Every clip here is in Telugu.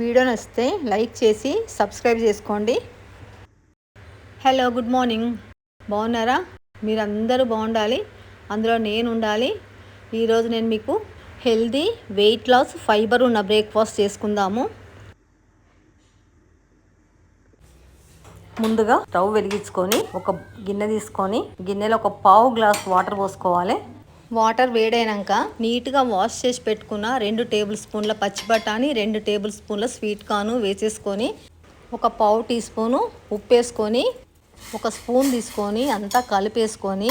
వీడియో నచ్చితే లైక్ చేసి సబ్స్క్రైబ్ చేసుకోండి. Hello good morning. బాగున్నారా? మీరందరూ బాగుండాలి. అందులో నేను ఉండాలి ఈరోజు నేను మీకు హెల్దీ వెయిట్ లాస్ ఫైబర్ ఉన్న బ్రేక్ఫాస్ట్ చేసుకుందాము. ముందుగా స్టవ్ వెలిగించుకొని ఒక గిన్నె తీసుకొని గిన్నెలో ఒక పావు గ్లాస్ వాటర్ పోసుకోవాలి. వాటర్ వేడైనాక నీట్గా వాష్ చేసి పెట్టుకున్న రెండు టేబుల్ స్పూన్ల పచ్చి బఠానీ రెండు టేబుల్ స్పూన్ల స్వీట్ కార్న్ వేసేసుకొని ఒక పావు టీ స్పూను ఉప్పు వేసుకొని ఒక స్పూన్ తీసుకొని అంతా కలిపేసుకొని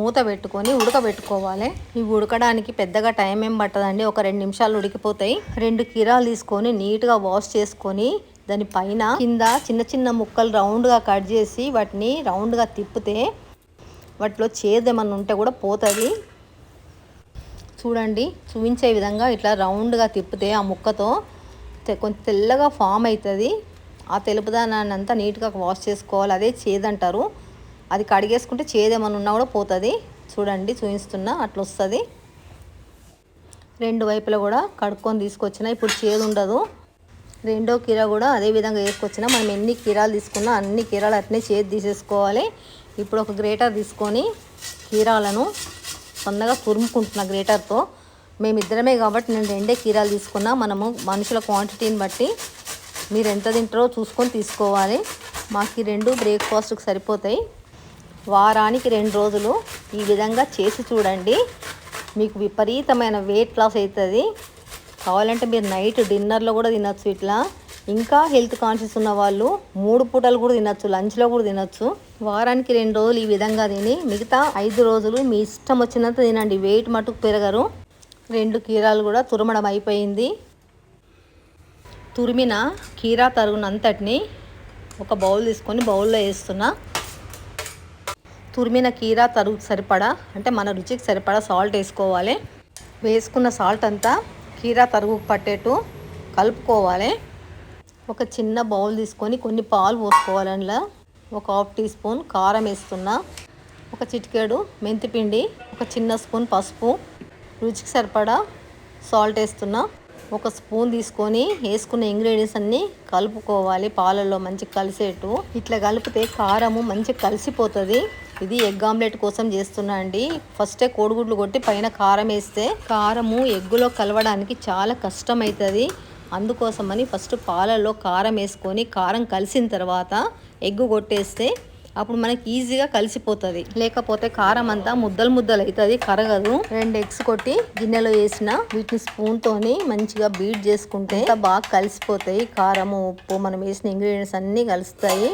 మూత పెట్టుకొని ఉడకబెట్టుకోవాలి. ఇవి ఉడకడానికి పెద్దగా టైం ఏం పట్టదండి. ఒక రెండు నిమిషాలు ఉడికిపోతాయి. రెండు కీరాలు తీసుకొని నీట్గా వాష్ చేసుకొని దాని పైన కింద చిన్న చిన్న ముక్కలు రౌండ్గా కట్ చేసి వాటిని రౌండ్గా తిప్పితే వాటిలో చేదు ఏమన్నా ఉంటే కూడా పోతుంది. చూడండి చూపించే విధంగా ఇట్లా రౌండ్గా తిప్పితే ఆ ముక్కతో కొంచెం తెల్లగా ఫామ్ అవుతుంది ఆ తెలుపుదానాన్ని అంతా నీట్గా వాష్ చేసుకోవాలి. అదే చేదంటారు అది కడిగేసుకుంటే చేదేమన్నా ఉన్నా కూడా పోతుంది. చూడండి చూపిస్తున్నా అట్లా వస్తుంది. రెండు వైపులా కూడా కడుక్కొని తీసుకొచ్చిన ఇప్పుడు చేదు ఉండదు. రెండో కీర కూడా అదే విధంగా వేసుకొచ్చిన మనం ఎన్ని కీరాలు తీసుకున్నా అన్ని కీరాలు అట్నే చేతి తీసేసుకోవాలి. ఇప్పుడు ఒక గ్రేటర్ తీసుకొని కీరాలను సొందగా తురుముకుంటున్న గ్రేటర్తో. మేమిద్దరమే కాబట్టి నేను రెండే కీరాలు తీసుకున్నా. మనము మనుషుల క్వాంటిటీని బట్టి మీరు ఎంత తింటారో చూసుకొని తీసుకోవాలి. మాకు రెండు బ్రేక్ఫాస్ట్కి సరిపోతాయి. వారానికి రెండు రోజులు ఈ విధంగా చేసి చూడండి. మీకు విపరీతమైన వెయిట్ లాస్ అవుతుంది. కావాలంటే మీరు నైట్ డిన్నర్లో కూడా తినచ్చు ఇట్లా. ఇంకా హెల్త్ కాన్షియస్ ఉన్న వాళ్ళు మూడు పూటలు కూడా తినచ్చు లంచ్లో కూడా తినచ్చు. వారానికి రెండు రోజులు ఈ విధంగా తిని మిగతా ఐదు రోజులు మీ ఇష్టం వచ్చినంత తినండి. వెయిట్ మటుకు పెరగరు. రెండు కీరాలు కూడా తురమడం అయిపోయింది. తురిమిన కీరా తరుగునంతటిని ఒక బౌల్ తీసుకొని బౌల్లో వేస్తున్నా. తురిమిన కీరా తరుగు సరిపడా అంటే మన రుచికి సరిపడా సాల్ట్ వేసుకోవాలి. వేసుకున్న సాల్ట్ అంతా కీరా తరుగు పట్టేట్టు కలుపుకోవాలి. ఒక చిన్న బౌల్ తీసుకొని కొన్ని పాలు పోసుకోవాలి అందులో. ఒక హాఫ్ టీ స్పూన్ కారం వేస్తున్నా. ఒక చిటికేడు మెంతిపిండి ఒక చిన్న స్పూన్ పసుపు రుచికి సరిపడా సాల్ట్ వేస్తున్నా. ఒక స్పూన్ తీసుకొని వేసుకున్న ఇంగ్రీడియంట్స్ అన్నీ కలుపుకోవాలి. పాలల్లో మంచిగా కలిసేట్టు. ఇట్లా కలిపితే కారము మంచిగా కలిసిపోతుంది. ఇది ఎగ్ ఆమ్లెట్ కోసం చేస్తున్నా అండి. ఫస్టే కోడిగుడ్లు కొట్టి పైన కారం వేస్తే కారము ఎగ్గులో కలవడానికి చాలా కష్టం అవుతుంది అందుకోసమని ఫస్ట్ పాలలో కారం వేసుకొని కారం కలిసిన తర్వాత ఎగ్గు కొట్టేస్తే అప్పుడు మనకి ఈజీగా కలిసిపోతుంది. లేకపోతే కారం అంతా ముద్దలు ముద్దలు అవుతుంది కరగదు. రెండు ఎగ్స్ కొట్టి గిన్నెలో వేసిన వీటిని స్పూన్తోని మంచిగా బీట్ చేసుకుంటే బాగా కలిసిపోతాయి. కారము ఉప్పు మనం వేసిన ఇంగ్రీడియంట్స్ అన్నీ కలుస్తాయి.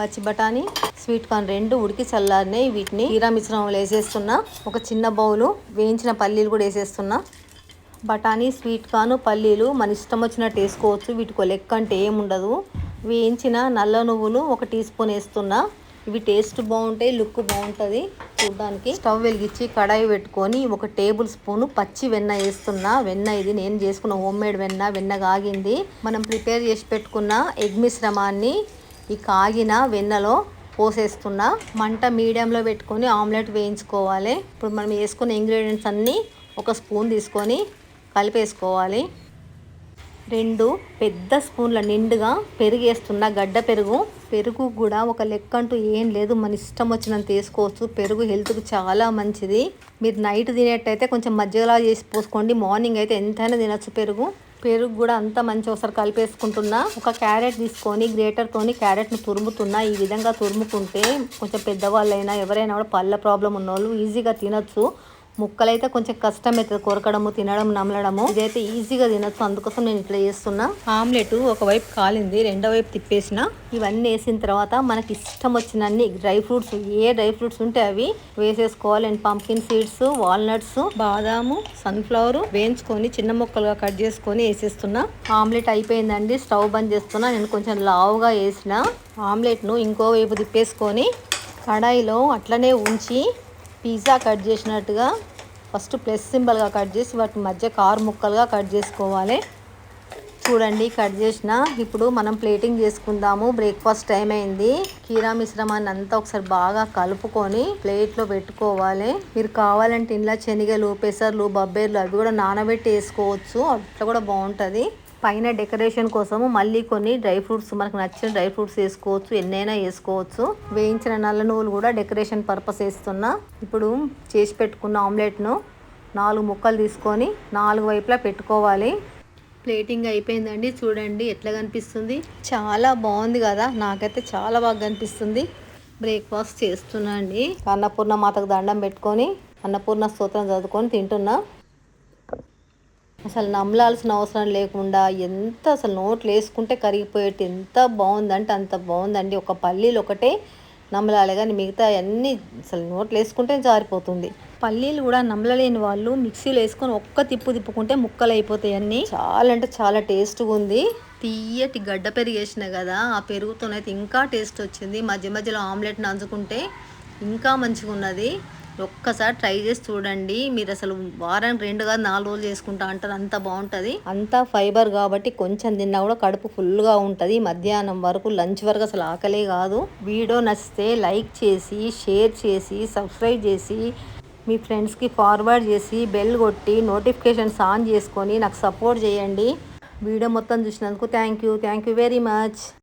పచ్చి బఠానీ స్వీట్ కార్న్ రెండు ఉడికి చల్లారినాయి వీటిని కీరా మిశ్రమంలో వేసేస్తున్నా. ఒక చిన్న బౌలు వేయించిన పల్లీలు కూడా వేసేస్తున్నా. బఠానీ స్వీట్ కార్న్ పల్లీలు మన ఇష్టం వచ్చినట్టు వేసుకోవచ్చు. వీటికి లెక్క అంటే ఏముండదు వేయించిన నల్ల నువ్వులు ఒక టీ స్పూన్ వేస్తున్నా. ఇవి టేస్ట్ బాగుంటాయి లుక్ బాగుంటుంది. చూడడానికి స్టవ్ వెలిగించి కడాయి పెట్టుకొని ఒక టేబుల్ స్పూన్ పచ్చి వెన్న వేస్తున్నా. వెన్న ఇది నేను చేసుకున్న హోమ్ మేడ్ వెన్న వెన్న కాగింది మనం ప్రిపేర్ చేసి పెట్టుకున్న ఎగ్ మిశ్రమాన్ని ఈ కాగిన వెన్నలో పోసేస్తున్నా మంట మీడియంలో పెట్టుకొని ఆమ్లెట్ వేయించుకోవాలి. ఇప్పుడు మనం వేసుకున్న ఇంగ్రీడియంట్స్ అన్నీ ఒక స్పూన్ తీసుకొని కలిపేసుకోవాలి. రెండు పెద్ద స్పూన్ల నిండుగా పెరుగు వేస్తున్న గడ్డ పెరుగు. పెరుగు కూడా ఒక లెక్క అంటూ ఏం లేదు. మన ఇష్టం వచ్చినంత వేసుకోవచ్చు. పెరుగు హెల్త్కి చాలా మంచిది. మీరు నైట్ తినేటైతే కొంచెం మధ్యలో చేసి పోసుకోండి. మార్నింగ్ అయితే ఎంతైనా తినచ్చు పెరుగు. పెరుగు కూడా అంత మంచి ఒకసారి కలిపేసుకుంటున్నా. ఒక క్యారెట్ తీసుకొని గ్రేటర్తోని క్యారెట్ను తురుముతున్నా. ఈ విధంగా తురుముకుంటే కొంచెం పెద్దవాళ్ళైనా ఎవరైనా కూడా పళ్ళ ప్రాబ్లం ఉన్నవాళ్ళు ఈజీగా తినచ్చు. ముక్కలైతే కొంచెం కష్టం అవుతుంది కొరకడము తినడం నమలడము. ఇదైతే ఈజీగా తినచ్చు. అందుకోసం నేను ఇట్లా చేస్తున్నా. ఆమ్లెట్ ఒకవైపు కాలింది రెండో వైపు తిప్పేసిన. ఇవన్నీ వేసిన తర్వాత మనకి ఇష్టం వచ్చిన అన్ని డ్రై ఫ్రూట్స్ ఏ డ్రై ఫ్రూట్స్ ఉంటే అవి వేసేసుకోవాలి. అండ్ పంకిన్ సీడ్స్ వాల్నట్స్ బాదాము సన్ఫ్లవర్ వేయించుకొని చిన్న ముక్కలుగా కట్ చేసుకొని వేసేస్తున్నా. ఆమ్లెట్ అయిపోయిందండి. స్టవ్ బంద్ చేస్తున్నా. నేను కొంచెం లావుగా వేసిన ఆమ్లెట్ను ఇంకో వైపు తిప్పేసుకొని కడాయిలో అట్లనే ఉంచి పిజ్జా కట్ చేసినట్టుగా ఫస్ట్ ప్లస్ సింబల్గా కట్ చేసి వాటి మధ్య కారు ముక్కలుగా కట్ చేసుకోవాలి. చూడండి కట్ చేసిన. ఇప్పుడు మనం ప్లేటింగ్ చేసుకుందాము. బ్రేక్ఫాస్ట్ టైం అయింది. కీరా మిశ్రమాన్ని అంతా ఒకసారి బాగా కలుపుకొని ప్లేట్లో పెట్టుకోవాలి. మీరు కావాలంటే ఇంట్లో శనగలు పెసర్లు బబ్బేర్లు అవి కూడా నానబెట్టి వేసుకోవచ్చు. అట్లా కూడా బాగుంటుంది. పైన డెకరేషన్ కోసము మళ్ళీ కొన్ని డ్రై ఫ్రూట్స్ మనకు నచ్చిన డ్రై ఫ్రూట్స్ వేసుకోవచ్చు ఎన్నైనా వేసుకోవచ్చు. వేయించిన నల్ల నువ్వులు కూడా డెకరేషన్ పర్పస్ వేస్తున్నా. ఇప్పుడు చేసి పెట్టుకున్న ఆమ్లెట్ను నాలుగు ముక్కలు తీసుకొని నాలుగు వైపులా పెట్టుకోవాలి. ప్లేటింగ్ అయిపోయిందండి. చూడండి ఎట్లా కనిపిస్తుంది. చాలా బాగుంది కదా. నాకైతే చాలా బాగా కనిపిస్తుంది. బ్రేక్ఫాస్ట్ చేస్తున్నా అండి. అన్నపూర్ణ మాతకు దండం పెట్టుకొని అన్నపూర్ణ స్తోత్రం చదువుకొని తింటున్నా. అసలు నమ్మలాల్సిన అవసరం లేకుండా ఎంత అసలు నోట్లు వేసుకుంటే కరిగిపోయేట్టు ఎంత బాగుందంటే అంత బాగుందండి. ఒక పల్లీలు ఒకటే నమ్మలాలి కానీ మిగతా అన్నీ అసలు నోట్లు వేసుకుంటే జారిపోతుంది. పల్లీలు కూడా నమ్మలేని వాళ్ళు మిక్సీలో వేసుకొని ఒక్క తిప్పు తిప్పుకుంటే ముక్కలు అయిపోతాయి అన్నీ. చాలా అంటే చాలా టేస్ట్గా ఉంది. తీయటి గడ్డ పెరుగు వేసిన కదా ఆ పెరుగుతోనైతే ఇంకా టేస్ట్ వచ్చింది. మధ్య మధ్యలో ఆమ్లెట్ నంచుకుంటే ఇంకా మంచిగా ఉన్నది ఒక్కసారి ట్రై చేసి చూడండి. మీరు అసలు వారానికి రెండు కాదు నాలుగు రోజులు చేసుకుంటా అంటారు. అంత బాగుంటుంది. అంతా ఫైబర్ కాబట్టి కొంచెం తిన్నా కూడా కడుపు ఫుల్గా ఉంటుంది. మధ్యాహ్నం వరకు లంచ్ వరకు అసలు ఆకలే కాదు. వీడియో నచ్చితే లైక్ చేసి షేర్ చేసి సబ్స్క్రైబ్ చేసి మీ ఫ్రెండ్స్కి ఫార్వర్డ్ చేసి బెల్ కొట్టి నోటిఫికేషన్స్ ఆన్ చేసుకొని నాకు సపోర్ట్ చేయండి. వీడియో మొత్తం చూసినందుకు thank you. Thank you very much.